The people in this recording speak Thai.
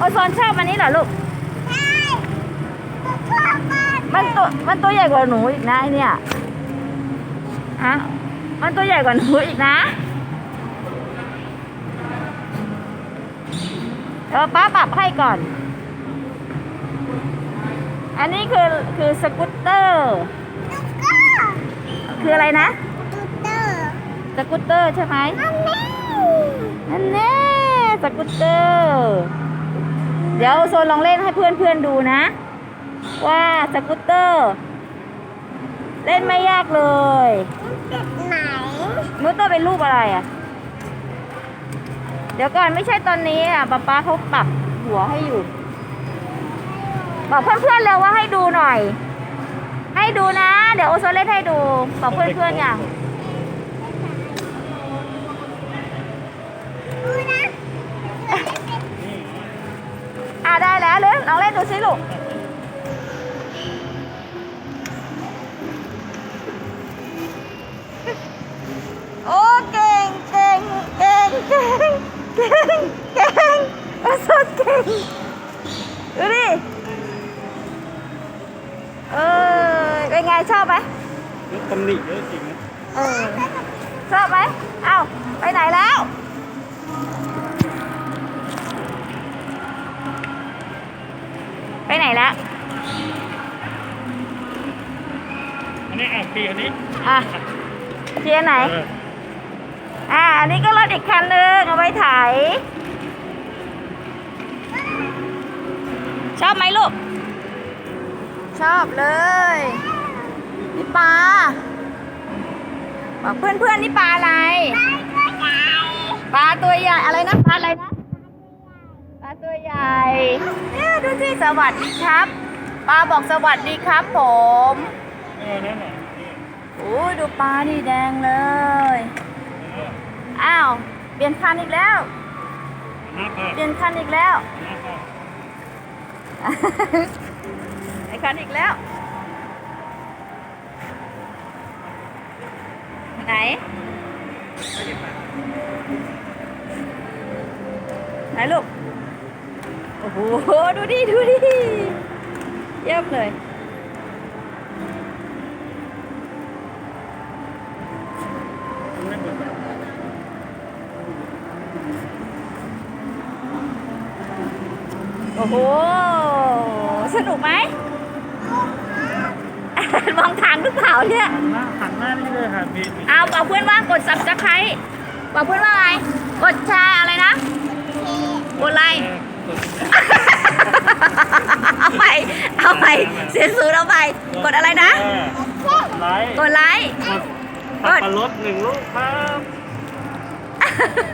โอโซนชอบอันนี้เหรอลูก ใช่ชอบมากมันตัวมันตัวใหญ่กว่าหนูอีกนะไอเนี่ยฮะมันตัวใหญ่กว่าหนูอีกนะเออป้าปรับให้ก่อน อันนี้คือคือสกูตเตอร์แล้วก็คืออะไรนะตูเตอร์ สกูตเตอร์ใช่ไหมอันนี้นั่นแน่สกูตเตอร์ เดี๋ยวโซนลองเล่นให้เพื่อนๆดูนะ ว่าสกูตเตอร์ เล่นไม่ยากเลยเป็นไหนนูเตอร์เป็นรูปอะไรอะ เดี๋ยวก่อนไม่ใช่ตอนนี้อะป๊าป๊าเขาปรับหัวให้อยู่ บอกเพื่อนๆเลยว่าให้ดูหน่อย ให้ดูนะ เดี๋ยวโอโซเล่นให้ดูบอกเพื่อนๆอย่าง ดูนะ อ่าได้แล้วเลยลองเล่นดูสิลูกโอ้เก่งเก่งเก่งเก่งเก่งเก่งโอ้สุดเก่งดูดิเออเป็นไงชอบไหมรถตำหนิเยอะจริงนะเออชอบไหมเอ้าไปไหนแล้ว แล้วอันนี้อะปีอันนี้อะเชียร์ไหน เอออ่า อันนี้ก็รถอีกคันหนึ่งเอาไว้ไถชอบไหมลูก ชอบเลยนี่ปลาบอกเพื่อนเพื่อนๆนี่ปลาอะไร ปลาตัวใหญ่ อะไรนะปลาอะไรนะ ปลาตัวใหญ่ เนี่ยดูสิสวัสดีครับปลาบอกสวัสดีครับผมเออนั่นแหละนี่โอ้ยดูปลานี่แดงเลยเอออ้าว เปลี่ยนคันอีกแล้วหน้าไปเปลี่ยนคันอีกแล้วหน้าไปไอ้คันอีกแล้ว ไหน ไหนลูก โอ้โห ดูดิ ดูดิ เยี่ยมเลยไม่เหมือนกันโอ้โห สนุกไหม มองทางหรือเปล่าเนี่ย หันหน้าหันหน้านี่เลยค่ะมีมีเอาบอกเพื่อนว่ากด subscribe บอกเพื่อนว่าอะไร กดแชร์อะไรนะ กดไลค์เออกด เอาไป เอาไป เสียสูตรเอาไป กดอะไรนะเออกดไลค์กดไลค์กดสับปะรดหนึ่งลูกครับ